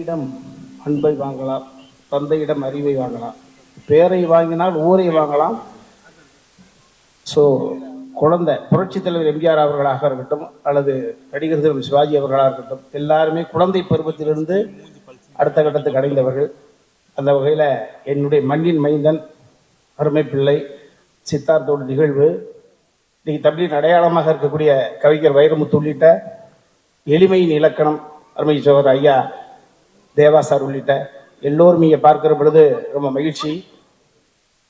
இடம் அன்பை வாங்கலாம் தந்தையிடம் அறிவை வாங்கலாம். பேரை வாங்கினால் ஊரை வாங்கலாம். ஸோ குழந்தை புரட்சித் தலைவர் எம்ஜிஆர் அவர்களாக இருக்கட்டும் அல்லது நடிகர் திரு சிவாஜி அவர்களாக இருக்கட்டும் எல்லாருமே குழந்தை பருவத்திலிருந்து அடுத்த கட்டத்துக்கு அடைந்தவர்கள். அந்த வகையில் என்னுடைய மண்ணின் மைந்தன் அருமை பிள்ளை சித்தார்த்தோட நிகழ்வு. இன்னைக்கு தமிழின் அடையாளமாக இருக்கக்கூடிய கவிஞர் வைரமுத்து உள்ளிட்ட எளிமையின் இலக்கணம் அருமை சோதர் ஐயா தேவா சார் உள்ளிட்ட எல்லோரும் இங்கே பார்க்கிற பொழுது ரொம்ப மகிழ்ச்சி.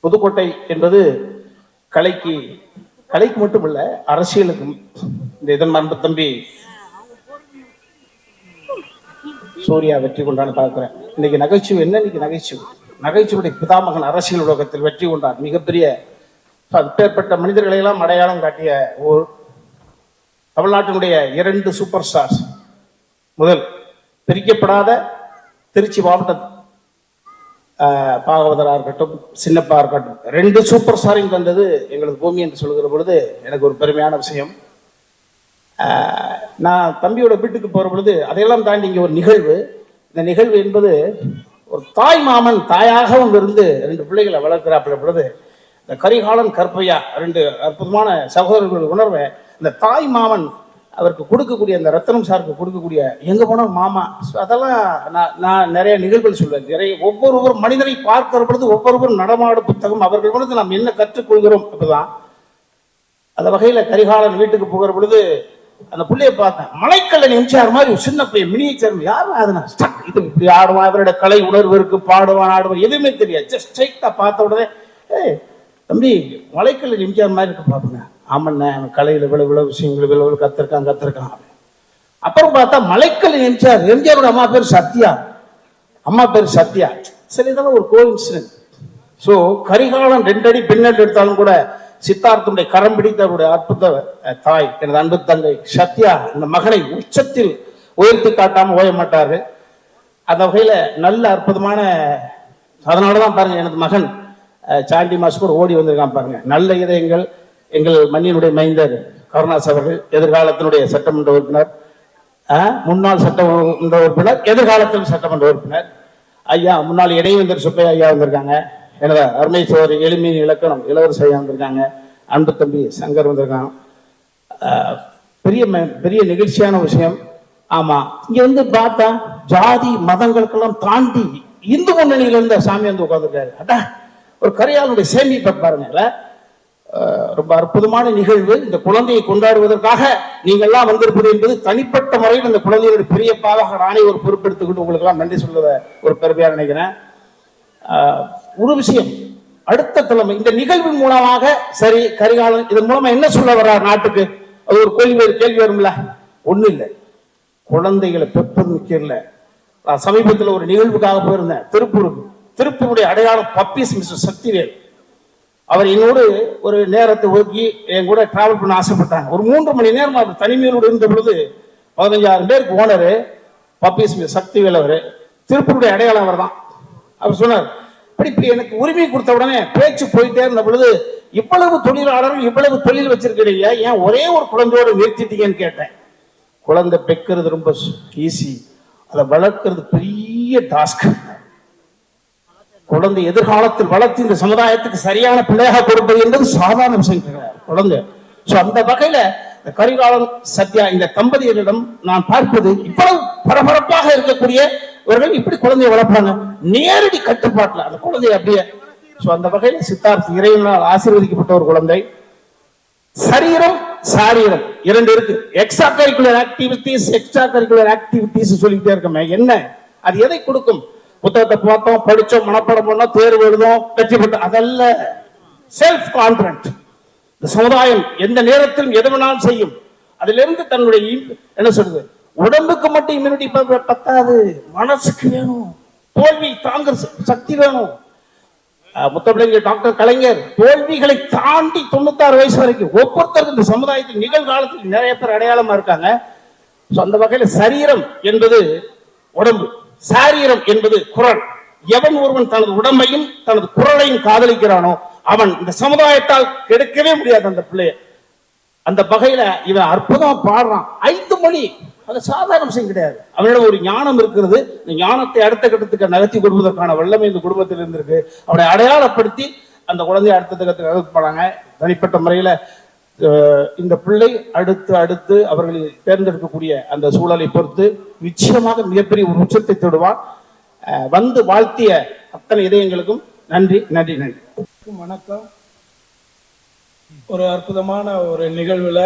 புதுக்கோட்டை என்பது கலைக்கு கலைக்கு மட்டும் இல்ல அரசியலுக்கும் இந்த இதன் அன்பு தம்பி சூர்யா வெற்றி கொண்டான்னு பார்க்கிறேன். இன்னைக்கு நகைச்சுவை என்ன இன்னைக்கு நகைச்சுவை? நகைச்சுவையுடைய பிதாமகன் அரசியல் உலகத்தில் வெற்றி கொண்டார். மிகப்பெரிய அப்பேற்பட்ட மனிதர்களை எல்லாம் அடையாளம் காட்டிய ஊர் தமிழ்நாட்டினுடைய இரண்டு சூப்பர் ஸ்டார்ஸ் முதல் பிரிக்கப்படாத திருச்சி மாவட்டம் பாகவதராக இருக்கட்டும் சின்னப்பா இருக்கட்டும் ரெண்டு சூப்பர் ஸ்டாரிங் தந்தது எங்களது பூமி என்று சொல்கிற பொழுது எனக்கு ஒரு பெருமையான விஷயம். நான் தம்பியோட வீட்டுக்கு போகிற பொழுது அதையெல்லாம் தாண்டி இங்கே ஒரு நிகழ்வு. இந்த நிகழ்வு என்பது ஒரு தாய் மாமன் தாயாகவும் இருந்து ரெண்டு பிள்ளைகளை வளர்க்கிறாப்புல பொழுது இந்த கரிகாலன் கற்பையா ரெண்டு அற்புதமான சகோதரர்கள் உணர்வை இந்த தாய் மாமன் அவருக்கு கொடுக்கக்கூடிய அந்த ரத்தனம் சாருக்கு கொடுக்கக்கூடிய எங்கே போனா மாமா. அதெல்லாம் நான் நான் நிறைய நிகழ்வுகள் சொல்வேன். நிறைய ஒவ்வொருவரும் மனிதனை பார்க்கிற பொழுது ஒவ்வொருவரும் நடமாடு புத்தகம் அவர்கள் பொழுது நாம் என்ன கற்றுக்கொள்கிறோம் அப்படிதான். அந்த வகையில் கரிகாலன் வீட்டுக்கு போகிற பொழுது அந்த புள்ளைய பார்த்தேன். மலைக்கல்லன் எம்ஜிஆர் மாதிரி ஒரு சின்ன பையன் மினியேச்சர் யாரும் அது? நான் இது இப்படி ஆடுவான் இவரோட கலை உணர்வு இருக்கு பாடுவான் ஆடுவான் எதுவுமே தெரியாது. ஜஸ்ட் ஸ்ட்ரைட்டாக பார்த்த உடனே ஏய் தம்பி மலைக்கல்லன் எம்ஜிஆர் மாதிரி இருக்கு பாருங்க. ஆமண்ண கலையில் இவ்வளவு இவ்வளவு விஷயங்கள் இவ்வளவு இவ்வளவு கத்திருக்கான் கத்திருக்கான் அப்புறம் பார்த்தா மலைக்கல் எம்ஜிஆர் எம்ஜிஆரோட அம்மா பேர் சத்யா. அம்மா பேர் சத்யா. சரி இதெல்லாம் ஒரு கோ ஸோ கரிகாலம் ரெண்டடி பின்னல் எடுத்தாலும் கூட சித்தார்த்தனுடைய கரம் பிடித்த அவருடைய அற்புத தாய் எனது அன்பு தங்கை சத்யா இந்த மகனை உச்சத்தில் உயர்த்தி காட்டாம ஓய மாட்டாரு. அந்த வகையில நல்ல அற்புதமான அதனாலதான் பாருங்க எனது மகன் சாண்டி மாஸ் கூட ஓடி வந்திருக்கான் பாருங்க. நல்ல இதயங்கள் எங்கள் மண்ணினுடைய மைந்தர் கருணாஸ் அவர்கள் எதிர்காலத்தினுடைய சட்டமன்ற உறுப்பினர். முன்னாள் சட்டமன்ற உறுப்பினர் எதிர்காலத்தில் சட்டமன்ற உறுப்பினர். ஐயா முன்னாள் இடைவேந்தர் சுப்பையா ஐயா வந்திருக்காங்க. எனது அருமை சோதரி எளிமையின் இலக்கணம் இளவரசி ஐயா வந்திருக்காங்க. அன்பு தம்பி சங்கர் வந்திருக்காங்க பெரிய ம- பெரிய நிகழ்ச்சியான விஷயம். ஆமா இங்க வந்து பார்த்தா ஜாதி மதங்களுக்கெல்லாம் தாண்டி இந்து முன்னணியில இருந்த சாமி வந்து உட்காந்துருக்காரு அட்டா ஒரு கரையாளுடைய சேமிப்பை பாருங்களேன் ரொம்ப அற்புதமான நிகழ்வு. இந்த குழந்தையை கொண்டாடுவதற்காக நீங்கள் எல்லாம் வந்திருப்பது என்பது தனிப்பட்ட முறையில் இந்த குழந்தையோட பெரிய பாவாக நானே ஒரு பொறுப்பெடுத்துக்கிட்டு உங்களுக்கு எல்லாம் நன்றி சொல்வத ஒரு பெருமையா நினைக்கிறேன். ஒரு விஷயம் அடுத்த தலைமை இந்த நிகழ்வின் மூலமாக சரி கரிகாலன் இதன் மூலமா என்ன சொல்ல வர்றார் நாட்டுக்கு? அது ஒரு கேள்வி கேள்வி வரும்ல? ஒண்ணு இல்லை. குழந்தைகளை பெப்பது முக்கியம் இல்லை நான் சமீபத்தில் ஒரு நிகழ்வுக்காக போயிருந்தேன் திருப்பூருக்கு. திருப்பூருடைய அடையாளம் பப்பீஸ் மிஸ்டர் சக்திவேல். அவர் என்னோடு ஒரு நேரத்தை ஒதுக்கி என் கூட டிராவல் பண்ண ஆசைப்பட்டாங்க. ஒரு மூன்று மணி நேரம் அவர் தனிமையோடு இருந்த பொழுது பதினஞ்சாயிரம் பேருக்கு ஓனரு பப்பீஸ் மிஸ் சக்திவேல் அவர் திருப்பூருடைய அடையாளம் அவர் தான் அவர் சொன்னார் இப்படி இப்படி எனக்கு உரிமை கொடுத்த உடனே பேச்சு போயிட்டே இருந்த பொழுது இவ்வளவு தொழிலாளர்கள் இவ்வளவு தொழில் வச்சிருக்கிறீங்க ஏன் ஒரே ஒரு குழந்தையோடு நிறுத்திட்டீங்கன்னு கேட்டேன். குழந்தை பெக்கிறது ரொம்ப ஈஸி அதை வளர்க்கறது பெரிய டாஸ்க் குழந்தை எதிர்காலத்தில் வளர்த்து இந்த சமுதாயத்துக்கு சரியான பிள்ளையாக கொடுப்பது என்பது சாதாரண விஷயம் கிடையாது. குழந்தை. சோ அந்த வகையில இந்த கரிகாலன் சத்யா இந்த தம்பதியரிடம் நான் பார்ப்பது இவ்வளவு பரபரப்பாக இருக்கக்கூடியவர்கள் இப்படி குழந்தையை வளர்ப்பாங்க. நேரடி கட்டுப்பாட்டுல அந்த குழந்தைய அப்படியே சோ அந்த வகையில சித்தார்த் இறைவனால் ஆசீர்வதிக்கப்பட்ட ஒரு குழந்தை. சரீரம் சாரீரம். இரண்டு இருக்கு. Extra curricular activities extra curricular activities சொல்லிக்கிட்டே இருக்கமே. என்ன? அது எதை கொடுக்கும்? புத்தகத்தை பார்த்தோம் படிச்சோம் மனப்பாடம் பண்ணோம் தேர்வு எழுதும் வெற்றி பெற்றோம். அதல்ல செல்ஃப் கான்பிடன்ட் இந்த சமுதாயம் எந்த நேரத்திலும் எது வேணாலும் செய்யும். அதிலிருந்து தன்னுடைய என்ன சொல்றது? உடம்புக்கு மட்டும் இம்யூனிட்டி பத்தாது. மனசுக்கு வேணும். தோல்வி தாங்க சக்தி வேணும். முத்தப்பிள்ளைங்க முத்தமிழங்க டாக்டர் கலைஞர் தோல்விகளை தாண்டி தொண்ணூத்தாறு வயசு வரைக்கும் ஒவ்வொருத்தருக்கும் இந்த சமுதாயத்தில் நிகழ்காலத்தில் நிறைய பேர் அடையாளமா இருக்காங்க. ஸோ அந்த வகையில் சரீரம் என்பது உடம்பு. சாரீரம் என்பது குரல். எவன் ஒருவன் தனது உடம்பையும் தனது குரலையும் காதலிக்கிறானோ அவன் இந்த சமுதாயத்தால் கெடுக்கவே முடியாது அந்த பிள்ளைய. அந்த வகையில இவன் அற்புதமா பாடுறான். ஐந்து மொழி அது சாதாரண விஷயம் கிடையாது. அவனிடம் ஒரு ஞானம் இருக்கிறது. இந்த ஞானத்தை அடுத்த கட்டத்துக்கு நகர்த்தி கொடுப்பதற்கான வல்லமை இந்த குடும்பத்தில் இருந்திருக்கு. அவனை அடையாளப்படுத்தி அந்த குழந்தையை அடுத்த கட்டத்துக்கு நகர்த்து போனாங்க தனிப்பட்ட முறையில இந்த பிள்ளை அடுத்து அடுத்து அவர்கள் தேர்ந்தெடுக்கக்கூடிய அந்த சூழலை பொறுத்து நிச்சயமாக மிகப்பெரிய ஒரு உச்சத்தை தொடுவான் வந்து வாழ்த்திய அத்தனை இதயங்களுக்கும் நன்றி நன்றி நன்றி. வணக்கம். ஒரு அற்புதமான ஒரு நிகழ்வுல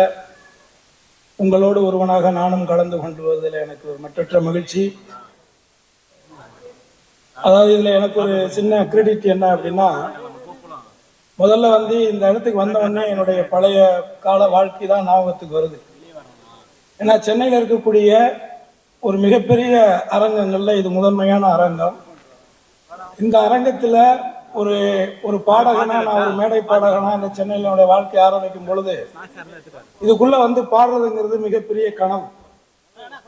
உங்களோடு ஒருவனாக நானும் கலந்து கொண்டுவதில் எனக்கு ஒரு மற்றற்ற மகிழ்ச்சி. அதாவது இதுல எனக்கு ஒரு சின்ன கிரெடிட் என்ன அப்படின்னா முதல்ல வந்து இந்த இடத்துக்கு வந்த உடனே என்னுடைய பழைய கால வாழ்க்கை தான் ஞாபகத்துக்கு வருது. ஏன்னா சென்னையில் இருக்கக்கூடிய ஒரு மிகப்பெரிய அரங்கங்கள்ல இது முதன்மையான அரங்கம். இந்த அரங்கத்துல ஒரு ஒரு பாடகனா நான் ஒரு மேடை பாடகனா இந்த சென்னையில என்னுடைய வாழ்க்கை ஆரம்பிக்கும் பொழுது இதுக்குள்ள வந்து பாடுறதுங்கிறது மிகப்பெரிய கனவு.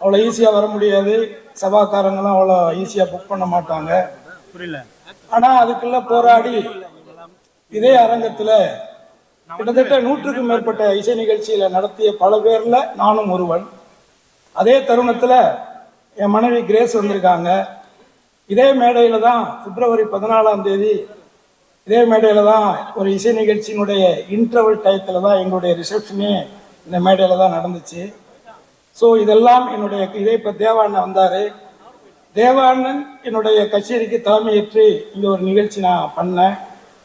அவ்வளோ ஈஸியா வர முடியாது. சபாக்காரங்களும் அவ்வளோ ஈஸியா புக் பண்ண மாட்டாங்க. ஆனா அதுக்குள்ள போராடி இதே அரங்கத்தில் கிட்டத்தட்ட நூற்றுக்கும் மேற்பட்ட இசை நிகழ்ச்சியில் நடத்திய பல பேரில் நானும் ஒருவன். அதே தருணத்தில் என் மனைவி கிரேஸ் வந்திருக்காங்க. இதே மேடையில் தான் பிப்ரவரி பதினாலாம் தேதி இதே மேடையில் தான் ஒரு இசை நிகழ்ச்சியினுடைய இன்டர்வல் டயத்தில் தான் எங்களுடைய ரிசப்ஷனே இந்த மேடையில் தான் நடந்துச்சு. ஸோ இதெல்லாம் என்னுடைய இதே இப்போ தேவாண்ணன் வந்தார். தேவாண்ணன் என்னுடைய கச்சேரிக்கு தலைமையேற்று இந்த ஒரு நிகழ்ச்சி நான் பண்ணேன்.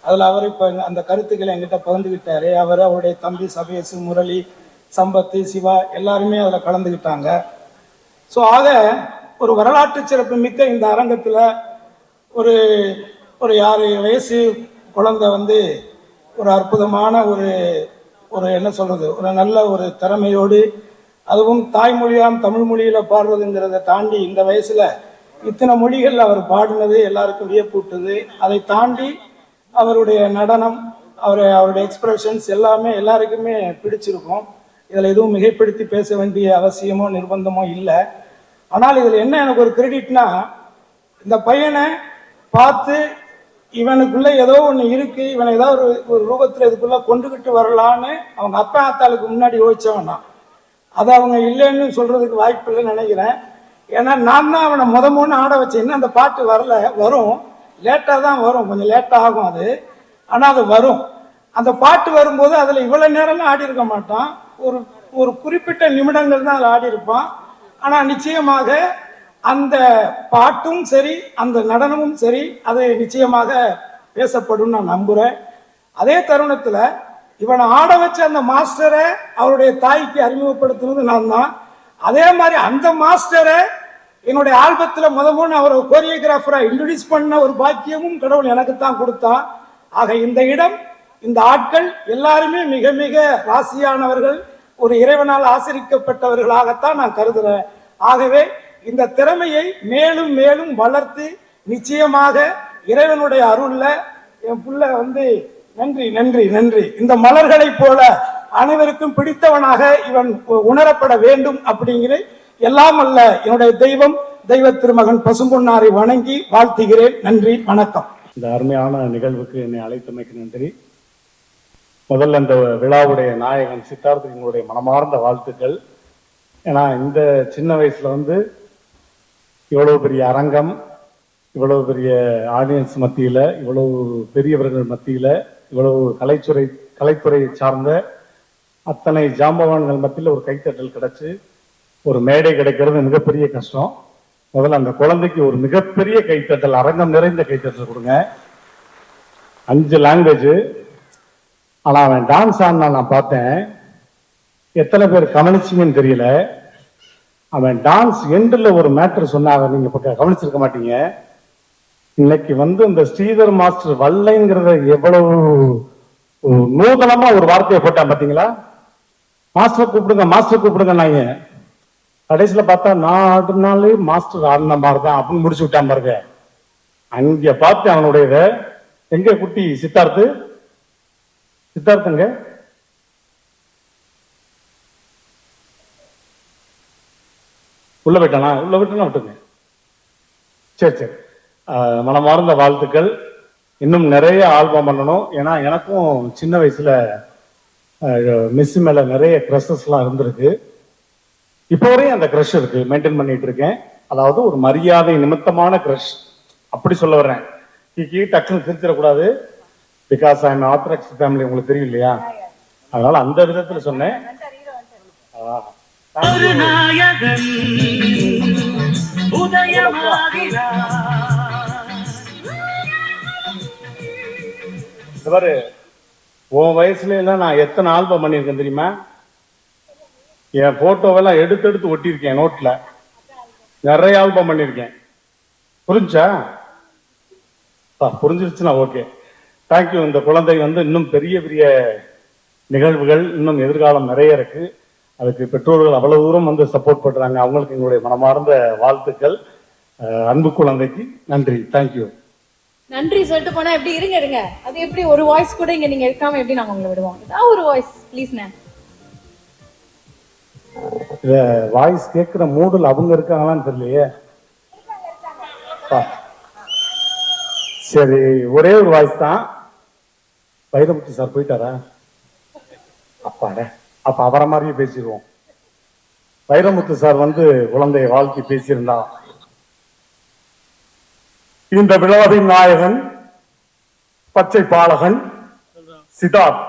அதில் அவர் இப்போ அந்த கருத்துக்களை என்கிட்ட பகிர்ந்துக்கிட்டாரு அவர் அவருடைய தம்பி சபேசு முரளி சம்பத்து சிவா எல்லாருமே அதில் கலந்துக்கிட்டாங்க ஸோ ஆக ஒரு வரலாற்று சிறப்பு மிக்க இந்த அரங்கத்தில் ஒரு ஒரு ஆறு வயசு குழந்தை வந்து ஒரு அற்புதமான ஒரு ஒரு என்ன சொல்கிறது ஒரு நல்ல ஒரு திறமையோடு அதுவும் தாய்மொழியாம் தமிழ் மொழியில் பாடுறதுங்கிறத தாண்டி இந்த வயசில் இத்தனை மொழிகள் அவர் பாடினது எல்லாருக்கும் வியப்பூட்டுது. அதை தாண்டி அவருடைய நடனம் அவர் அவருடைய எக்ஸ்பிரஷன்ஸ் எல்லாமே எல்லாருக்குமே பிடிச்சிருக்கும். இதில் எதுவும் மிகைப்படுத்தி பேச வேண்டிய அவசியமோ நிர்பந்தமோ இல்லை. ஆனால் இதில் என்ன எனக்கு ஒரு கிரெடிட்னா இந்த பையனை பார்த்து இவனுக்குள்ளே ஏதோ ஒன்று இருக்குது இவனை ஏதோ ஒரு ஒரு ரூபத்தில் இதுக்குள்ளே கொண்டுகிட்டு வரலான்னு அவங்க அப்பா அத்தாளுக்கு முன்னாடி யோசிச்சவன் நான். அதை அவங்க இல்லைன்னு சொல்கிறதுக்கு வாய்ப்பு இல்லைன்னு நினைக்கிறேன். ஏன்னா நான் தான் அவனை முத மூணு ஆட வச்சேன்னா அந்த பாட்டு வரல வரும். லேட்டாக தான் வரும் கொஞ்சம் லேட்டாக ஆகும் அது. ஆனால் அது வரும். அந்த பாட்டு வரும்போது அதில் இவ்வளோ நேரம்லாம் ஆடி இருக்க மாட்டான். ஒரு ஒரு குறிப்பிட்ட நிமிடங்கள் தான் அதில் ஆடி இருப்பான். ஆனால் நிச்சயமாக அந்த பாட்டும் சரி அந்த நடனமும் சரி அது நிச்சயமாக பேசப்படும் நான் நம்புறேன். அதே தருணத்தில் இவனை ஆட வச்ச அந்த மாஸ்டரை அவருடைய தாய்க்கு அறிமுகப்படுத்தினது நான் தான் அதே மாதிரி அந்த மாஸ்டரை என்னுடைய ஆல்பத்துல முத முன் அவர் கோரியோகிராஃபரா இன்ட்ரடியூஸ் பண்ண ஒரு பாக்கியமும் கடவுள் எனக்கு தான் கொடுத்தான். ஆக இந்த இடம் இந்த ஆட்கள் எல்லாருமே மிக மிக ராசியானவர்கள் ஒரு இறைவனால் ஆசிரிக்கப்பட்டவர்களாகத்தான் நான் கருதுறேன். ஆகவே இந்த திறமையை மேலும் மேலும் வளர்த்து நிச்சயமாக இறைவனுடைய அருள்ல என் புள்ள வந்து நன்றி நன்றி நன்றி. இந்த மலர்களைப் போல அனைவருக்கும் பிடித்தவனாக இவன் உணரப்பட வேண்டும் அப்படிங்கிற எல்லாம் அல்ல என்னுடைய தெய்வம் தெய்வ திருமகன் பசும்பொன்னாரை வணங்கி வாழ்த்துகிறேன். நன்றி வணக்கம். இந்த அருமையான நிகழ்வுக்கு என்னை அழைத்தமைக்கு நன்றி. முதல்ல இந்த விழாவுடைய நாயகன் சித்தார்த்துடைய மனமார்ந்த வாழ்த்துக்கள். ஏன்னா இந்த சின்ன வயசுல வந்து இவ்வளவு பெரிய அரங்கம் இவ்வளவு பெரிய ஆடியன்ஸ் மத்தியில இவ்வளவு பெரியவர்கள் மத்தியில இவ்வளவு கலைத்துறை கலைத்துறையை சார்ந்த அத்தனை ஜாம்பவான்கள் மத்தியில ஒரு கைத்தட்டல் கிடைச்சு ஒரு மேடை கிடைக்கிறது மிகப்பெரிய கஷ்டம். முதல்ல அந்த குழந்தைக்கு ஒரு மிகப்பெரிய கைத்தட்டல் அரங்கம் நிறைந்த கைத்தட்டல் கொடுங்க. அஞ்சு லாங்குவேஜ் ஆனால் அவன் டான்ஸ் ஆடினா நான் பார்த்தேன். எத்தனை பேர் கவனிச்சிங்கன்னு தெரியல. அவன் டான்ஸ் எண்டில் ஒரு மேட்ரு சொன்னாங்க. நீங்கள் இப்போ கவனிச்சிருக்க மாட்டீங்க. இன்னைக்கு வந்து இந்த ஸ்ரீதர் மாஸ்டர் வல்லைங்கிறத எவ்வளவு நூதனமாக ஒரு வார்த்தையை போட்டான் பார்த்தீங்களா? மாஸ்டர் கூப்பிடுங்க மாஸ்டர் கூப்பிடுங்க நாங்க கடைசியில பார்த்தா நான் ஆடினாலே மாஸ்டர் ஆடின மாதிரி தான் அப்படின்னு முடிச்சு விட்டான் பாருங்க. அங்க பார்த்து அவனுடைய இதை, எங்க குட்டி சித்தார்த்து? சித்தார்த்துங்க. உள்ள விட்டானா உள்ள விட்டானா விட்டுங்க சரி சரி. மனமார்ந்த வாழ்த்துக்கள். இன்னும் நிறைய ஆல்பம் பண்ணணும். ஏன்னா எனக்கும் சின்ன வயசுல மிஸ் மேல நிறைய க்ரஷஸ்லாம் இருந்திருக்கு. இப்போ வரையும் அந்த க்ரஷ் இருக்கு மெயின்டைன் பண்ணிட்டு இருக்கேன். அதாவது ஒரு மரியாதை நிமித்தமான க்ரஷ் அப்படி சொல்ல வர்றேன். கீ டக்குன்னு சிரிச்சிடக்கூடாது. Because I am orthodox family உங்களுக்கு தெரியும் இல்லையா? அதனால அந்த விதத்துல சொன்னேன். பாரு உன் வயசுல எல்லாம் நான் எத்தனை ஆல்பம் பண்ணியிருக்கேன் தெரியுமா? என் போட்டோவெல்லாம் எடுத்து எடுத்து ஒட்டியிருக்கேன் நோட்டில் நிறைய ஆல்பம் பண்ணியிருக்கேன். புரிஞ்சா? புரிஞ்சிருச்சுன்னா ஓகே. தேங்க்யூ இந்த குழந்தை வந்து இன்னும் பெரிய பெரிய நிகழ்வுகள் இன்னும் எதிர்காலம் நிறைய இருக்கு. அதுக்கு பெற்றோர்கள் அவ்வளவு தூரம் வந்து சப்போர்ட் பண்றாங்க. அவங்களுக்கு எங்களுடைய மனமார்ந்த வாழ்த்துக்கள். அன்பு குழந்தைக்கு நன்றி. தேங்க்யூ நன்றி சொல்லிட்டு போனா எப்படி இருங்க இருங்க. அது எப்படி ஒரு வாய்ஸ் கூட இங்க நீங்க இருக்காம எப்படி நாங்க உங்களை விடுவோம்? ஒரு வாய்ஸ் ப்ளீஸ்ண்ணே இல்லை வாய்ஸ் கேட்கிற மூடில் அவங்க இருக்காங்களான்னு தெரியலையே. சரி ஒரே ஒரு வாய்ஸ் தான். வைரமுத்து சார் போயிட்டாரா? அப்பாட. அப்ப அவரை மாதிரியே பேசிடுவோம். வைரமுத்து சார் வந்து குழந்தையை வாழ்க்கை பேசியிருந்தா. இந்த விழாவின் நாயகன் பச்சை பாலகன் சிதார்த்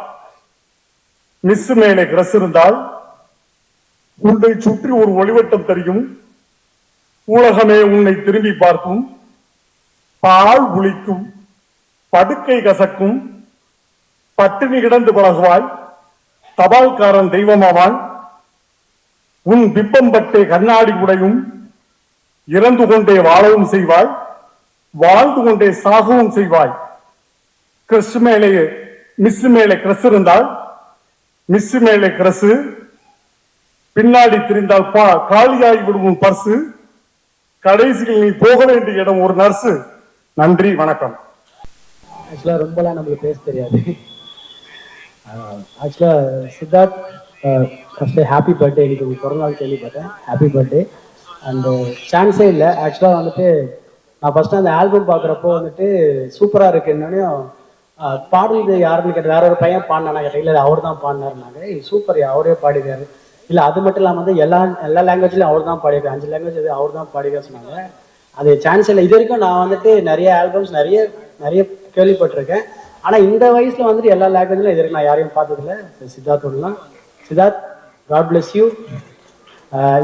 மிஸ் மேலே கிரஸ் இருந்தால் உன்னை சுற்றி ஒரு ஒளிவட்டம் தெரியும். உலகமே உன்னை திரும்பி பார்க்கும். பால் குளிக்கும். படுக்கை கசக்கும். பட்டினி கிடந்து பழகுவாய். தபால்காரன் தெய்வமாவான் உன் பிம்பம் பட்டே கண்ணாடி உடையும். இறந்து கொண்டே வாழவும் செய்வாய். வாழ்ந்து கொண்டே சாகவும் செய்வாய். கிறிஸ்து மேலே மிஸ் மேலே கிரஸ் இருந்தால் மிஸ் மேலே கிரஸ் பின்னாடி திரிந்தால் பா காலியாகி விடும் பர்சு. கடைசியில் நீ போக வேண்டிய இடம் ஒரு நர்ஸு நன்றி வணக்கம். ஆக்சுவலாக ரொம்பலாம் நம்மளுக்கு பேச தெரியாது. ஆக்சுவலாக சித்தார்த் ஃபஸ்ட்டு ஹாப்பி பர்த்டே இன்னைக்கு உங்கள் பிறந்தநாள் கேள்விப்பட்டேன். ஹாப்பி பர்த்டே அண்டு சான்ஸே இல்லை. ஆக்சுவலாக வந்துட்டு நான் ஃபஸ்ட்டு அந்த ஆல்பம் பார்க்குறப்போ வந்துட்டு சூப்பராக இருக்குன்னே பாடுறது யாருன்னு கேட்டேன். வேற ஒரு பையன் பாடினானா கேட்டேன். இல்லை அவர் தான் பாடினாருனாங்க சூப்பர் அவரே பாடிக்காரு இல்லை அது மட்டும் இல்லாமல் வந்து எல்லா எல்லா லாங்குவேஜ்லையும் அவர் தான் பாடியிருக்காரு. அஞ்சு லாங்குவேஜ் அவர் தான் பாடிக்காரு சொன்னாங்க. அது சான்ஸ் இல்லை. இது வரைக்கும் நான் வந்துட்டு நிறைய ஆல்பம்ஸ் நிறைய நிறைய கேள்விப்பட்டிருக்கேன். ஆனா இந்த வயசுல வந்துட்டு எல்லா லாங்குவேஜ்ல இது வரைக்கும் நான் யாரையும் பார்த்ததில்ல. சித்தார்த்தோடலாம் சித்தார்த் காட் bless யூ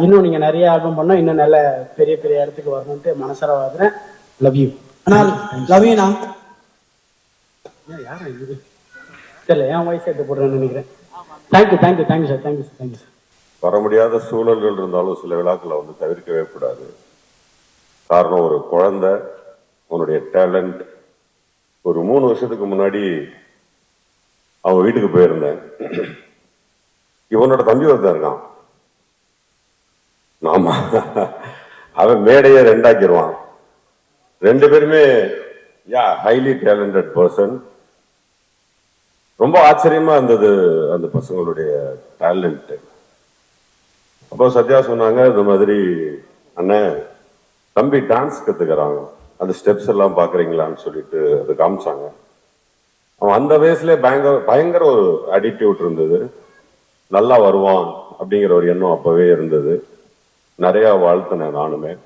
இன்னும் நீங்க நிறைய ஆல்பம் பண்ணா இன்னும் நல்ல பெரிய பெரிய இடத்துக்கு வரணும்ட்டு மனசார வாழ்றேன் லவ் யூ ஆனால் லவீனா யாரா இது? தெரியல என் வயசு எடுத்து போடுறேன்னு நினைக்கிறேன். Thank you thank you thank you sir thank you sir thank you sir வர முடியாத சூழல்கள் இருந்தாலும் சில விழாக்களை வந்து தவிர்க்கவே கூடாது. காரணம் ஒரு குழந்த உன்னுடைய டேலண்ட் ஒரு மூணு வருஷத்துக்கு முன்னாடி அவன் வீட்டுக்கு போயிருந்தேன். இவனோட தம்பி ஒருத்தன் இருக்கான். ஆமா. அவன் மேடையை ரெண்டாக்கிடுவான். ரெண்டு பேருமே யா ஹைலி டேலண்டட் பர்சன் ரொம்ப ஆச்சரியமா இருந்தது அந்த பசங்களுடைய டேலண்ட் அப்போ சத்யா சொன்னாங்க இந்த மாதிரி அண்ணன் தம்பி டான்ஸ் கற்றுக்கிறாங்க அந்த ஸ்டெப்ஸ் எல்லாம் பார்க்குறீங்களான்னு சொல்லிட்டு அது காமிச்சாங்க. அவன் அந்த வயசுல பயங்கர பயங்கர ஒரு அட்டிடியூட் இருந்தது. நல்லா வருவான் அப்படிங்கிற ஒரு எண்ணம் அப்போவே இருந்தது. நிறையா வாழ்த்தினேன் நானுமே.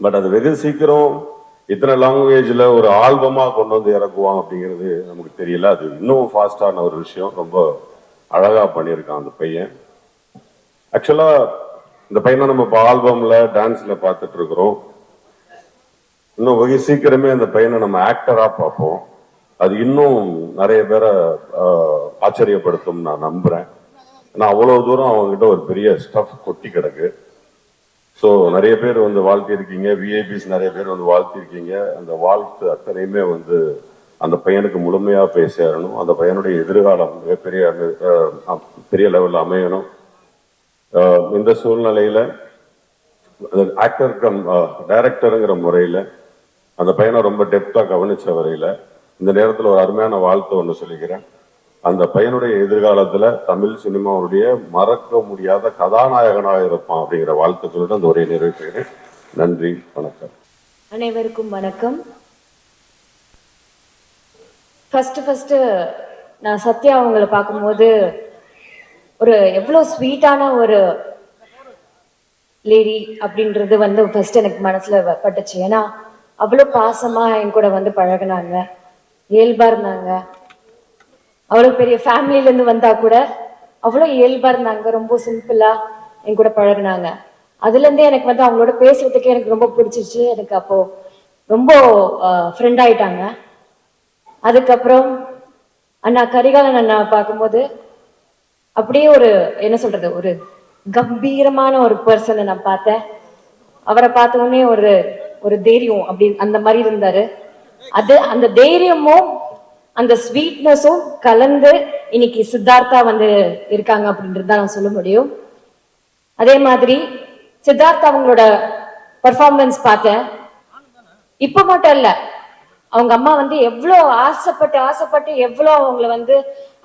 பட் அது வெகு சீக்கிரம் இத்தனை லாங்குவேஜில் ஒரு ஆல்பமாக கொண்டு வந்து இறக்குவான் அப்படிங்கிறது நமக்கு தெரியல. அது இன்னும் ஃபாஸ்டான ஒரு விஷயம். ரொம்ப அழகாக பண்ணியிருக்கான் அந்த பையன். ஆக்சுவலா இந்த பையனை நம்ம இப்போ ஆல்பம்ல டான்ஸ்ல பார்த்துட்டு இருக்கிறோம் இன்னும் வெகு சீக்கிரமே அந்த பையனை நம்ம ஆக்டரா பார்ப்போம். அது இன்னும் நிறைய பேரை ஆச்சரியப்படுத்தும் நான் நம்புறேன். ஏன்னா அவ்வளவு தூரம் அவங்ககிட்ட ஒரு பெரிய ஸ்டஃப் கொட்டி கிடக்கு. ஸோ நிறைய பேர் வந்து வாழ்த்திருக்கீங்க விஐபிஸ் நிறைய பேர் வந்து வாழ்த்திருக்கீங்க அந்த வாழ்த்து அத்தனையுமே வந்து அந்த பையனுக்கு முழுமையாக போய் சேரணும் அந்த பையனுடைய எதிர்காலம் மிகப்பெரிய பெரிய லெவலில் அமையணும். இந்த சூழ்நிலையில ஆக்டர் கம் டைரக்டருங்கிற முறையில அந்த பையனை ரொம்ப டெப்தா கவனிச்ச வரையில இந்த நேரத்தில் ஒரு அருமையான வாழ்த்து ஒன்று சொல்லிக்கிறேன். அந்த பையனுடைய எதிர்காலத்துல தமிழ் சினிமாவுடைய மறக்க முடியாத கதாநாயகனாக இருப்பான் அப்படிங்கிற வாழ்த்து சொல்லிட்டு அந்த உரையை நிறைவேற்றுகிறேன். நன்றி வணக்கம். அனைவருக்கும் வணக்கம். ஃபர்ஸ்ட் ஃபர்ஸ்ட் நான் சத்யா அவங்களை பார்க்கும்போது ஒரு எவ்வளோ ஸ்வீட்டான ஒரு லேடி அப்படின்றது வந்து ஃபர்ஸ்ட் எனக்கு மனசுல வ- பட்டுச்சு. ஏன்னா அவ்வளோ பாசமா என் கூட வந்து பழகுனாங்க. இயல்பா இருந்தாங்க. அவ்வளோ பெரிய ஃபேமிலியிலேருந்து வந்தால் வந்தா கூட அவ்வளோ இயல்பா இருந்தாங்க. ரொம்ப சிம்பிளா என் கூட பழகுனாங்க. அதுலேருந்தே எனக்கு வந்து அவங்களோட பேசுறதுக்கே எனக்கு ரொம்ப பிடிச்சிருச்சு. எனக்கு அப்போ ரொம்ப ஃப்ரெண்ட் ஆயிட்டாங்க. அதுக்கப்புறம் அண்ணா கரிகாலன் அண்ணா பார்க்கும்போது அப்படியே ஒரு என்ன சொல்றது ஒரு கம்பீரமான ஒரு பர்சனை நான் பார்த்தேன். அவரை பார்த்த உடனே ஒரு ஒரு தைரியம் அப்படி அந்த மாதிரி இருந்தாரு. அது அந்த தைரியமும் அந்த ஸ்வீட்னஸும் கலந்து இன்னைக்கு சித்தார்த்தா வந்து இருக்காங்க அப்படின்றது தான் நான் சொல்ல முடியும். அதே மாதிரி சித்தார்த்தா அவங்களோட பர்ஃபார்மன்ஸ் பார்த்தேன். இப்ப மட்டும் இல்லை அவங்க அம்மா வந்து எவ்வளோ ஆசைப்பட்டு ஆசைப்பட்டு எவ்வளோ அவங்கள வந்து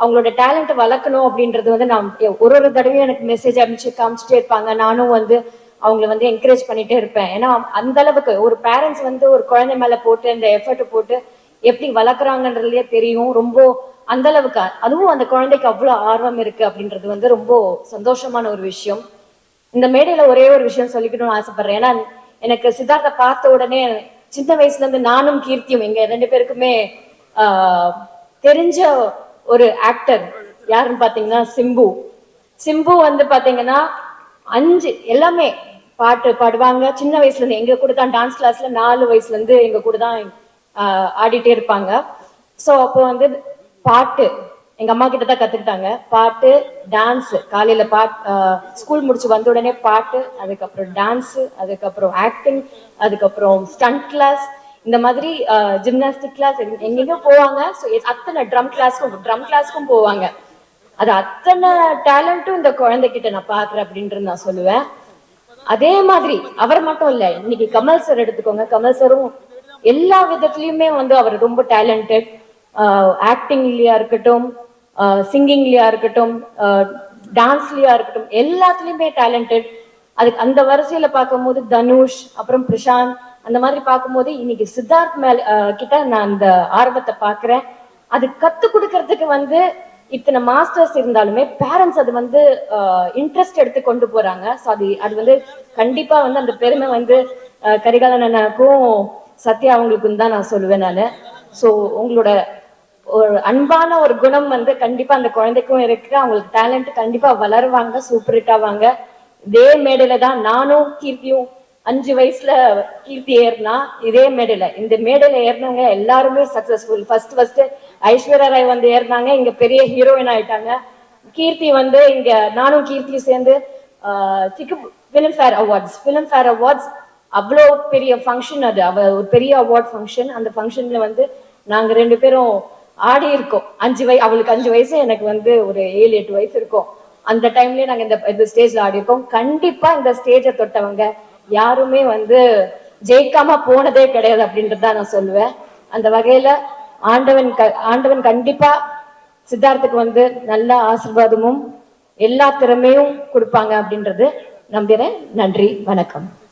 அவங்களோட டேலண்ட் வளர்க்கணும் அப்படின்றது வந்து நான் ஒரு ஒரு தடவையும் எனக்கு மெசேஜ் அனுப்பிச்சு காமிச்சிட்டே இருப்பாங்க. நானும் வந்து அவங்கள வந்து என்கரேஜ் பண்ணிட்டே இருப்பேன். ஏன்னா அந்த அளவுக்கு ஒரு பேரண்ட்ஸ் வந்து ஒரு குழந்தை மேல போட்டு இந்த எஃபர்ட் போட்டு எப்படி வளர்க்குறாங்கன்றதுலயே தெரியும். ரொம்ப அந்த அளவுக்கு அதுவும் அந்த குழந்தைக்கு அவ்வளோ ஆர்வம் இருக்கு அப்படின்றது வந்து ரொம்ப சந்தோஷமான ஒரு விஷயம். இந்த மேடையில ஒரே ஒரு விஷயம் சொல்லிக்கணும்னு ஆசைப்படுறேன். ஏன்னா எனக்கு சித்தார்த்த பார்த்த உடனே சின்ன வயசுல இருந்து நானும் கீர்த்தியும் எங்க ரெண்டு பேருக்குமே ஆஹ், தெரிஞ்ச ஒரு ஆக்டர் யாருன்னு பாத்தீங்கன்னா சிம்பு. சிம்பு வந்து பாத்தீங்கன்னா அஞ்சு எல்லாமே பாட்டு பாடுவாங்க. சின்ன வயசுல இருந்து எங்க கூட தான் டான்ஸ் கிளாஸ்ல நாலு வயசுல இருந்து எங்க கூட தான் ஆஹ், ஆடிட்டே இருப்பாங்க. சோ அப்போ வந்து பாட்டு எங்க அம்மா கிட்ட தான் கத்துக்கிட்டாங்க. பாட்டு டான்ஸ் காலையில பாட் ஸ்கூல் முடிச்சு வந்த உடனே பாட்டு அதுக்கப்புறம் டான்ஸ் அதுக்கப்புறம் ஆக்டிங் அதுக்கப்புறம் ஸ்டண்ட் கிளாஸ் இந்த மாதிரி ஜிம்னாஸ்டிக் கிளாஸ் எங்கெங்கயோ போவாங்க. ஸோ அத்தனை ட்ரம் கிளாஸ்க்கும் ட்ரம் கிளாஸ்க்கும் போவாங்க. அது அத்தனை டேலண்ட்டும் இந்த குழந்தைகிட்ட நான் பாக்குறேன் அப்படின்றது நான் சொல்லுவேன். அதே மாதிரி அவர் மட்டும் இல்ல இன்னைக்கு கமல் சார் எடுத்துக்கோங்க. கமல் சாரும் எல்லா விதத்துலயுமே வந்து அவர் ரொம்ப டேலண்டட் ஆக்டிங்லயா இருக்கட்டும் சிங்கிங்லயா இருக்கட்டும் டான்ஸ்லயா இருக்கட்டும் எல்லாத்துலயுமே டேலண்டட் அதுக்கு அந்த வரிசையில பார்க்கும்போது தனுஷ் அப்புறம் பிரசாந்த் அந்த மாதிரி பார்க்கும்போது இன்னைக்கு சித்தார்த் மேல கிட்ட நான் அந்த ஆர்வத்தை பாக்குறேன் அது கத்து கொடுக்கறதுக்கு வந்து இத்தனை மாஸ்டர்ஸ் இருந்தாலுமே பேரண்ட்ஸ் அது வந்து இன்ட்ரெஸ்ட் எடுத்து கொண்டு போறாங்க. ஸோ அது அது வந்து கண்டிப்பா வந்து அந்த பெருமை வந்து அஹ், கரிகாலன் அண்ணனுக்கும் சத்யா அவங்களுக்கும் தான் நான் சொல்லுவேன் நான். ஸோ உங்களோட ஒரு அன்பான ஒரு குணம் வந்து கண்டிப்பா அந்த குழந்தைக்கும் இருக்கு. அவங்களுக்கு டேலண்ட் கண்டிப்பா வளருவாங்க சூப்பர் ஹிட் ஆவாங்க. இதே மேடையில தான் நானும் கீர்த்தியும் அஞ்சு வயசுல கீர்த்தி ஏறினா இதே மேடையில. இந்த மேடையில ஏறினவங்க எல்லாருமே successful first first Aishwarya Rai வந்து ஏறினாங்க இங்க பெரிய ஹீரோயின் ஆயிட்டாங்க. கீர்த்தி வந்து இங்க நானும் கீர்த்தியும் சேர்ந்து Filmfare awards Filmfare awards அவ்வளோ பெரிய ஃபங்க்ஷன் அது. அவ ஒரு பெரிய அவார்ட் ஃபங்க்ஷன் அந்த ஃபங்க்ஷன்ல வந்து நாங்க ரெண்டு பேரும் ஆடி இருக்கோம். அஞ்சு வயசு அவளுக்கு அஞ்சு வயசு எனக்கு வந்து ஒரு ஏழு எட்டு வயசு இருக்கும். அந்த டைம்லயே நாங்க இந்த இந்த ஸ்டேஜ்ல ஆடி இருக்கோம். கண்டிப்பா இந்த ஸ்டேஜை தொட்டவங்க யாருமே வந்து ஜெயிக்காம போனதே கிடையாது அப்படின்றத நான் சொல்லுவேன். அந்த வகையில ஆண்டவன் க- ஆண்டவன் கண்டிப்பா சித்தார்த்துக்கு வந்து நல்ல ஆசிர்வாதமும் எல்லா திறமையும் கொடுப்பாங்க அப்படின்றது நம்புறேன். நன்றி வணக்கம்.